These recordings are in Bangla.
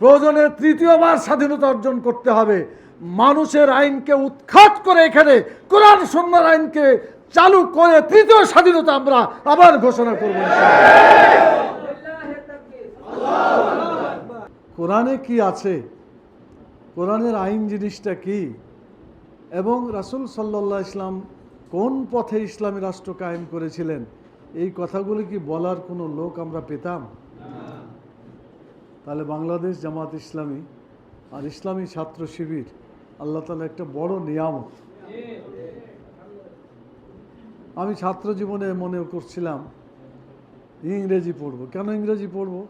প্রয়োজনে তৃতীয়বার স্বাধীনতা অর্জন করতে হবে। মানুষের আইনকে উৎখাত করে এখানে, কোরআন সন্ন্যার আইনকে চালু করে তৃতীয় স্বাধীনতা আমরা আবার ঘোষণা করব কোরআনে কি আছে? কোরআনের আইন জিনিসটা কি? এবং রাসূল সাল্লাহ ইসলাম কোন পথে ইসলামী রাষ্ট্র কায়েম করেছিলেন? এই কথাগুলি কি বলার কোনো লোক আমরা পেতাম? তাহলে বাংলাদেশ জামাত ইসলামী আর ইসলামী ছাত্র শিবির, আল্লাহ তালা একটা বড় নিয়ামত। আমি ছাত্র জীবনে মনে করছিলাম, ইংরেজি পড়ব। কেন ইংরেজি পড়ব?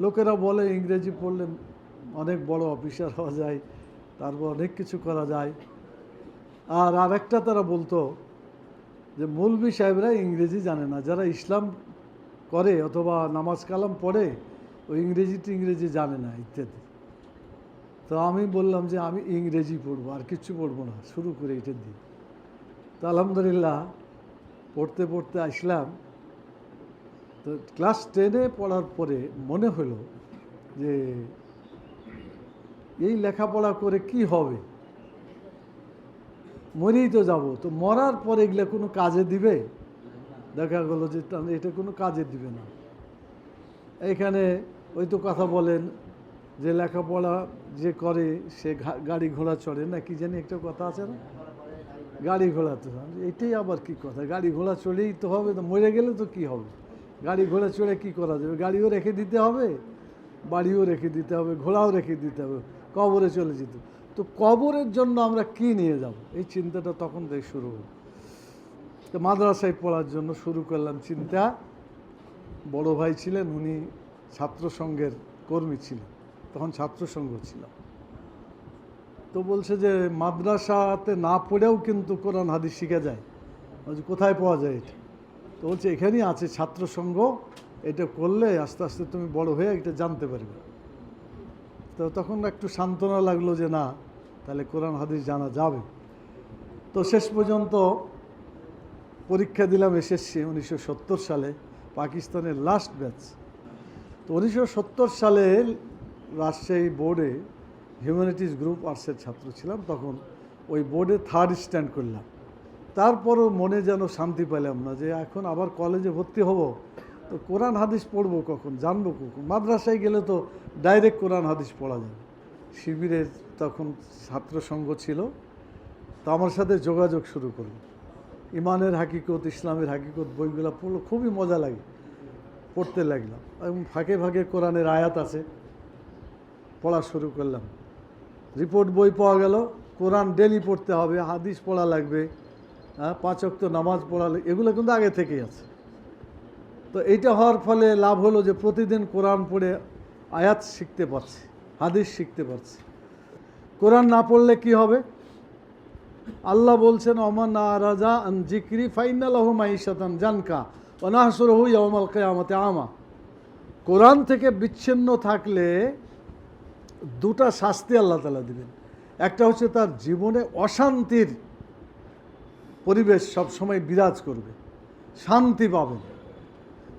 লোকেরা বলে ইংরেজি পড়লে অনেক বড় অফিসার হওয়া যায়, তারপর অনেক কিছু করা যায়। আর আরেকটা তারা বলতো যে মৌলবি সাহেবরা ইংরেজি জানে না। যারা ইসলাম করে অথবা নামাজ কালাম পড়ে ওই ইংরেজি ইংরেজি জানে না, ইত্যাদি। তো আমি বললাম যে আমি ইংরেজি পড়ব, আর কিচ্ছু পড়ব না, শুরু করে এটা দিয়ে। তো আলহামদুলিল্লাহ, পড়তে পড়তে আসলাম। তো ক্লাস টেনে পড়ার পরে মনে হলো যে এই লেখাপড়া করে কি হবে? মরেই তো যাব। তো মরার পরে এগুলো কোনো কাজে দিবে? দেখা গেলো যে এটা কোনো কাজে দিবে না। এইখানে ওই তো কথা বলেন যে লেখাপড়া যে করে, সে গাড়ি ঘোড়া চড়ে, না কি জানি একটা কথা আছে না? গাড়ি ঘোড়া তো, এটাই আবার কি কথা? গাড়ি ঘোড়া চড়েই তো হবে, তো মরে গেলে তো কি হবে? গাড়ি ঘোড়া চড়ে কি করা যাবে? গাড়িও রেখে দিতে হবে, বাড়িও রেখে দিতে হবে, ঘোড়াও রেখে দিতে হবে, কবরে চলে যেত তো কবরের জন্য আমরা কি নিয়ে যাব? এই চিন্তাটা তখন থেকে শুরু হলো। তো মাদ্রাসায় পড়ার জন্য শুরু করলাম চিন্তা। বড় ভাই ছিলেন, উনি ছাত্র সংঘের কর্মী ছিলেন, তখন ছাত্র সংঘ ছিলাম তো বলছে যে, মাদ্রাসাতে না পড়েও কিন্তু কোরআন, হাদিস শিখা যায়। কোথায় পাওয়া যায় এটা? তো বলছে, এখানেই আছে ছাত্র সংঘ এটা করলে আস্তে আস্তে তুমি বড় হয়ে এটা জানতে পারবে। তো তখন একটু সান্ত্বনা লাগল যে, না, তাহলে কোরআন, হাদিস জানা যাবে। তো শেষ পর্যন্ত পরীক্ষা দিলাম, এসএসসি, উনিশশো সত্তর সালে, পাকিস্তানের লাস্ট ব্যাচ তো উনিশশো সত্তর সালে রাজশাহী বোর্ডে হিউম্যানিটিস গ্রুপ আর্টসের ছাত্র ছিলাম, তখন ওই বোর্ডে থার্ড স্ট্যান্ড করলাম। তারপরও মনে যেন শান্তি পেলাম না যে এখন আবার কলেজে ভর্তি হব। তো কোরআন হাদিস পড়ব কখন, জানব কখন? মাদ্রাসায় গেলে তো ডাইরেক্ট কোরআন হাদিস পড়া যাবে। শিবিরের তখন ছাত্র সংঘ ছিল। তো আমার সাথে যোগাযোগ শুরু করল। ইমানের হাকিকত, ইসলামের হাকিকত বইগুলো পড়ল, খুবই মজা লাগে, পড়তে লাগলাম। এবং ফাঁকে ফাঁকে কোরআনের আয়াত আছে। পড়া শুরু করলাম। রিপোর্ট বই পাওয়া গেল। কোরআন ডেলি পড়তে হবে, হাদিস পড়া লাগবে হ্যাঁ পাঁচ অক্ত নামাজ পড়া লাগবে এগুলো কিন্তু আগে থেকেই আছে। তো এইটা হওয়ার ফলে লাভ হলো যে প্রতিদিন কোরআন পড়ে আয়াত শিখতে পারছি, হাদিস শিখতে পারছি। কোরআন না পড়লে কি হবে? আল্লাহ বলছেন অমান রাজা জিক্রি ফাইনালাহু মাইশাতান জানকা অনাহসরহু ইয়াউমাল কিয়ামতে আমা। কোরআন থেকে বিচ্ছিন্ন থাকলে দুটা শাস্তি আল্লাহ তালা দিবেন। একটা হচ্ছে তার জীবনে অশান্তির পরিবেশ সবসময় বিরাজ করবে, শান্তি পাবেন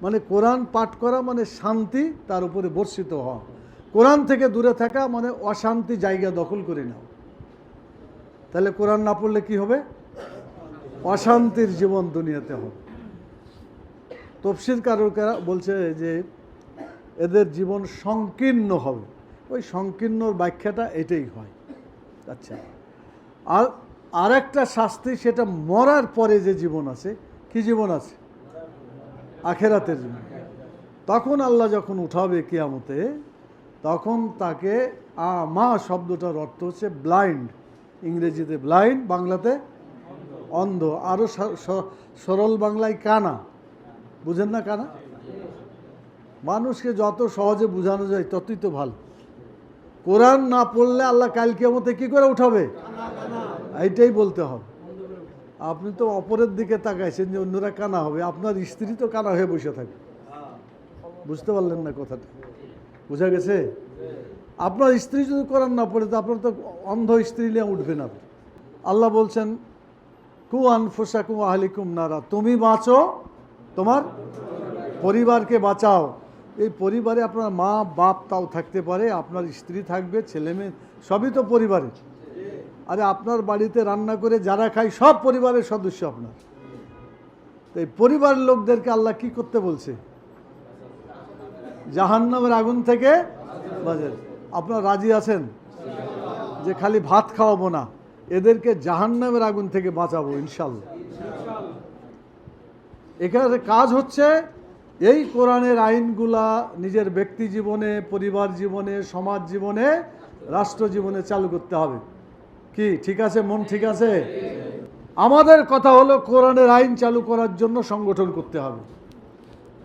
মানে কোরআন পাঠ করা মানে শান্তি, তার উপরে বর্ষিত হওয়া। কোরআন থেকে দূরে থাকা মানে অশান্তি জায়গা দখল করে নাও তাহলে কোরআন না পড়লে কি হবে? অশান্তির জীবন দুনিয়াতে হবে। তফসির কারকেরা বলছে যে এদের জীবন সংকীর্ণ হবে। ওই সংকীর্ণর ব্যাখ্যাটা এটাই হয়। আচ্ছা আর আরেকটা শাস্তি, সেটা মরার পরে যে জীবন আছে, কি জীবন আছে? আখেরাতের জীবন। তখন আল্লাহ যখন উঠাবে কিয়ামতে, তখন তাকে মা শব্দটার অর্থ হচ্ছে ব্লাইন্ড। ইংরেজিতে ব্লাইন্ড, বাংলাতে অন্ধ। আরও সরল বাংলায় কানা। বুঝেন না কানা? মানুষকে যত সহজে বোঝানো যায়, ততই তো ভালো। কোরআন না পড়লে আল্লাহ কালকে মতে কি করে উঠাবে? এইটাই বলতে হবে। আপনি তো অপরের দিকে তাকাইছেন যে অন্যরা কানা হবে, আপনার স্ত্রী তো কানা হয়ে বসে থাকবে বুঝতে পারলেন না কথাটা? বোঝা গেছে? আপনার স্ত্রী যদি কোরআন না পড়ে, তো আপনার তো অন্ধ স্ত্রী নিয়ে উঠবেন আপনি আল্লাহ বলছেন, কু আনফুসাকুম আহলিকুম নারা। তুমি বাঁচো, তোমার পরিবারকে বাঁচাও। এই পরিবারে আপনার মা, বাপ তাও থাকতে পারে, আপনার স্ত্রী থাকবে, ছেলে মেয়ে, সবই তো পরিবারে। আরে আপনার বাড়িতে রান্না করে যারা খায়, সব পরিবারের সদস্য আপনার। তো এই পরিবারের লোকদেরকে আল্লাহ কি করতে বলছে? জাহান্নামের আগুন থেকে বাজে আপনার রাজি আছেন? যে খালি ভাত খাওয়াবো না, এদেরকে জাহান্নামের আগুন থেকে বাঁচাবো, ইনশাল্লাহ। এখানে কাজ হচ্ছে এই কোরআনের আইনগুলা নিজের ব্যক্তি জীবনে, পরিবার জীবনে, সমাজ জীবনে, রাষ্ট্র জীবনে চালু করতে হবে। কি, ঠিক আছে, মন ঠিক আছে? আমাদের কথা হলো কোরআনের আইন চালু করার জন্য সংগঠন করতে হবে।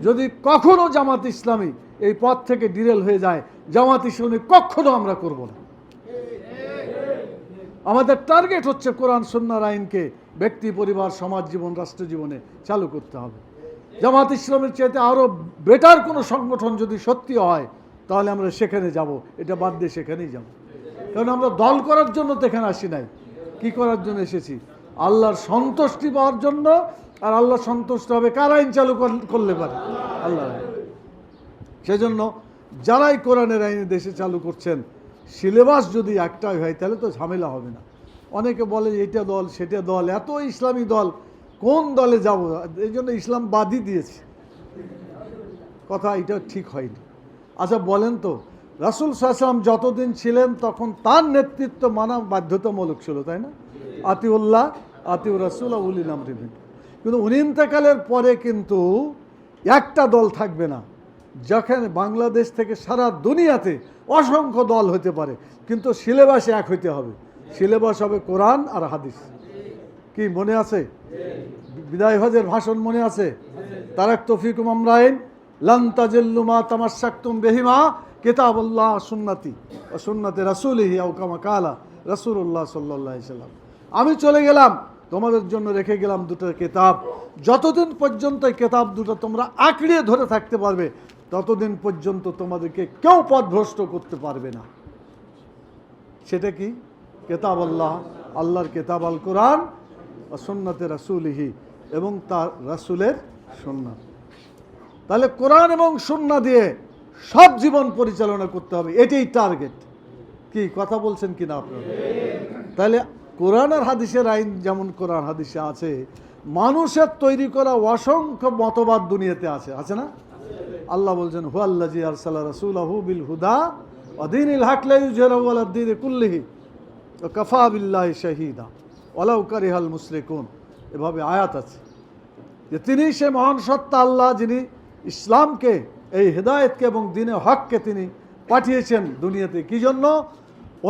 যদি কখনো জামাত ইসলামী এই পথ থেকে ডিরেল হয়ে যায়, জামাত ইসলামী কখনো আমরা করব না। আমাদের টার্গেট হচ্ছে কোরআন সন্ন্যার আইনকে ব্যক্তি, পরিবার, সমাজ জীবন, রাষ্ট্র জীবনে চালু করতে হবে। জামাত ইসলামের চাইতে আরও বেটার কোনো সংগঠন যদি সত্যি হয়, তাহলে আমরা সেখানে যাব। এটা বাদ দিয়ে সেখানেই যাব। কারণ আমরা দল করার জন্য তো এখানে আসি নাই। কি করার জন্য এসেছি? আল্লাহর সন্তুষ্টি পাওয়ার জন্য, আর আল্লাহ সন্তুষ্ট হবে কার আইন চালু করলে পারে? আল্লাহ সেজন্য যারাই কোরআনের আইনে দেশে চালু করছেন, সিলেবাস যদি একটাই হয়, তাহলে তো ঝামেলা হবে না। অনেকে বলে এটা দল, সেটা দল, এত ইসলামী দল কোন দলে যাব? এই জন্য ইসলাম বাদই দিয়েছে। কথা এটা ঠিক হয়নি। আচ্ছা বলেন তো, রাসুল সাহসালাম যতদিন ছিলেন তখন তার নেতৃত্ব মানা বাধ্যতামূলক ছিল, তাই না? আতিউল্লাহ আতিউর রাসুল উলিন আমরিন কিন্তু উনি ইন্তেকালের পরে কিন্তু একটা দল থাকবে না, যেখানে বাংলাদেশ থেকে সারা দুনিয়াতে অসংখ্য দল হতে পারে। কিন্তু সিলেবাসে এক হইতে হবে। সিলেবাস হবে কোরআন আর হাদিস। কি মনে আছে? বিদায় হজের ভাষণ মনে আছে? তারাক তফিকুম আমরাইন লান তাজিল্লুমা তামাশাকতুম বেহিমা কিতাবুল্লাহ সুন্নাতি ও সুন্নাতে রাসূলিহি আও কামা কালা রাসূলুল্লাহ সাল্লাল্লাহু আলাইহি সাল্লাম। আমি চলে গেলাম। তোমাদের জন্য রেখে গেলাম দুটো কেতাব। যতদিন পর্যন্ত কিতাব দুটো তোমরা আঁকড়িয়ে ধরে থাকতে পারবে, ততদিন পর্যন্ত তোমাদেরকে কেউ পথভ্রষ্ট করতে পারবে না। সেটা কি? কেতাব আল্লাহ আল্লাহর কেতাব আল কোরআন ও সুন্নাতে রাসুলিহি এবং তার রাসুলের সুন্নাত। তাহলে কোরআন এবং সুন্না দিয়ে সব জীবন পরিচালনা করতে হবে, এটাই টার্গেট। কি, কথা বলছেন কিনা আপনারা? তাহলে কোরআন আর হাদিসের আইন যেমন কোরআন হাদিসে আছে, মানুষের তৈরি করা অসংখ্য মতবাদ দুনিয়াতে আছে আছে না? আল্লাহ বলছেন হু আল্লাহ আরসাল্লাহ রাসুলাহু বিল হুদা অদিন ইল হাকলাই জেরাউদ্দিন কুল্লিহি ও কফা বিল্লাহ শাহিদা। ওলাউ কারিহাল মুসরিকুন এভাবে আয়াত আছে। যে তিনি সে মহান সত্তা আল্লাহ যিনি ইসলামকে, এই হেদায়েতকে এবং দিনে হককে তিনি পাঠিয়েছেন দুনিয়াতে। কি জন্য?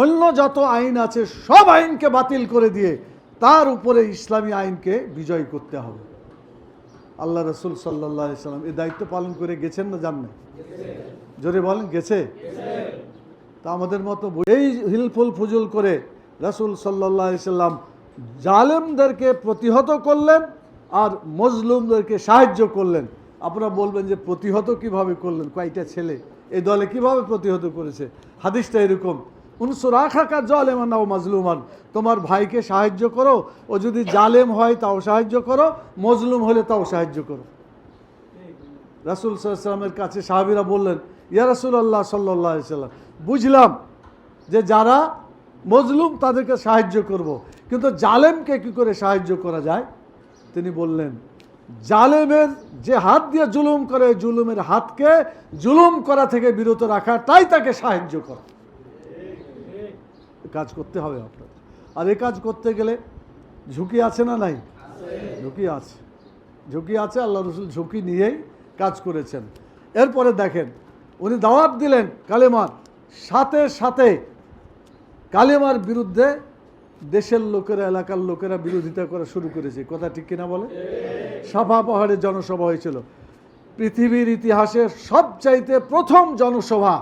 অন্য যত আইন আছে, সব আইনকে বাতিল করে দিয়ে তার উপরে ইসলামী আইনকে বিজয় করতে হবে। আল্লাহ রসুল সাল্লাহ সাল্লাম এই দায়িত্ব পালন করে গেছেন না জান না জোরে বলেন, গেছে? তা আমাদের মতো এই হিলফুল ফুজুল করে রাসুল সাল্লাহ সাল্লাম জালেমদেরকে প্রতিহত করলেন আর মজলুমদেরকে সাহায্য করলেন। আপনারা বলবেন যে প্রতিহত কীভাবে করলেন? কয়টা ছেলে? এই দলে কীভাবে প্রতিহত করেছে? হাদিসটা এরকম। উনসুর আখাকা জালেমান নাও মাজলুমান। তোমার ভাইকে সাহায্য করো, ও যদি জালেম হয় তাও সাহায্য করো, মজলুম হলে তাও সাহায্য করো। রাসুল সাল্লামের কাছে সাহাবিরা বললেন, ইয়া রাসুল আল্লাহ সাল্লাহ সাল্লাম, বুঝলাম যে যারা মজলুম তাদেরকে সাহায্য করব। কিন্তু জালেমকে কি করে সাহায্য করা যায়? তিনি বললেন, জালেমের যে হাত দিয়ে জুলুম করে, জুলুমের হাতকে জুলুম করা থেকে বিরত রাখা, তাই তাকে সাহায্য করা। কাজ করতে হবে আপনার। আর এ কাজ করতে গেলে ঝুঁকি আছে না নাই? ঝুঁকি আছে। ঝুঁকি আছে, আল্লাহ রসুল ঝুঁকি নিয়েই কাজ করেছেন। এরপরে দেখেন, উনি দাওয়াত দিলেন কালেমার সাথে সাথে। কালেমার বিরুদ্ধে দেশের লোকেরা, এলাকার লোকেরা বিরোধিতা করা শুরু করেছে। কথা ঠিক কিনা বলে? সাফা পাহাড়ে জনসভা হয়েছিল। পৃথিবীর ইতিহাসে সবচাইতে প্রথম জনসভা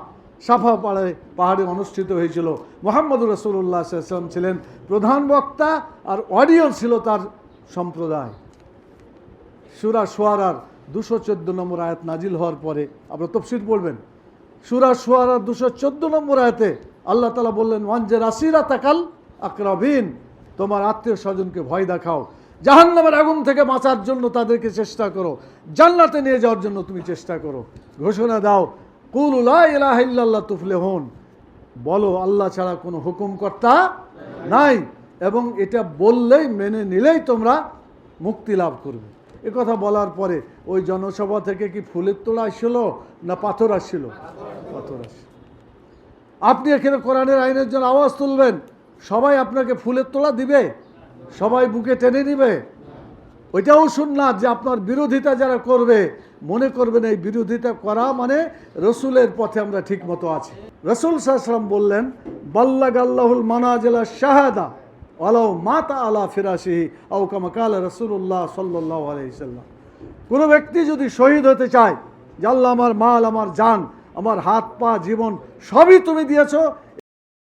সাফা পাহাড়ে পাহাড়ে অনুষ্ঠিত হয়েছিল। মোহাম্মদ রসুল্লাহ সাল্লাম ছিলেন প্রধান বক্তা আর অডিয়েন্স ছিল তার সম্প্রদায়। সুরা সোয়ারার দুশো চোদ্দ নম্বর আয়াত নাজিল হওয়ার পরে, আপনারা তফসির পড়বেন। সুরা সোয়ারার দুশো চোদ্দ নম্বর আয়াতে আল্লাহ তালা বললেন ওয়ানজে রাসিরা তাকাল আকরাবিন, তোমার আত্মীয় স্বজনকে ভয় দেখাও। জাহান্নামের আগুন থেকে বাঁচার জন্য তাদেরকে চেষ্টা করো। জান্নাতে নিয়ে যাওয়ার জন্য তুমি চেষ্টা করো। ঘোষণা দাও, কুল ইলাহিল্লাহ তুফলে হন বলো, আল্লাহ ছাড়া কোনো হুকুমকর্তা নাই। এবং এটা বললেই, মেনে নিলেই তোমরা মুক্তি লাভ করবে। এ কথা বলার পরে ওই জনসভা থেকে কি ফুলের তোলা আসছিল না পাথর আসছিল পাথর আসছিল আপনি এখানে কোরআনের আইনের জন্য আওয়াজ তুলবেন। সবাই আপনাকে ফুলের তোলা দিবে, সবাই বুকে টেনে নিবে। ওইটাও শুনলাম যে আপনার বিরোধিতা যারা করবে, মনে করবেন এই বিরোধিতা করা মানে রসুলের পথে আমরা ঠিক মতো আছি। রসুল সাহসালাম বললেন বাল্লাগ আল্লাহুল মানাজেলা শাহাদা আলাউ মাতা আলা ফিরাসিহি আউ কামাকাল রসুল্লাহ সাল্লাহ আলাইসাল্লাম কোনো ব্যক্তি যদি শহীদ হতে চায়, যে আল্লাহ আমার মাল, আমার জান, আমার হাত, পা, জীবন সবই তুমি দিয়েছ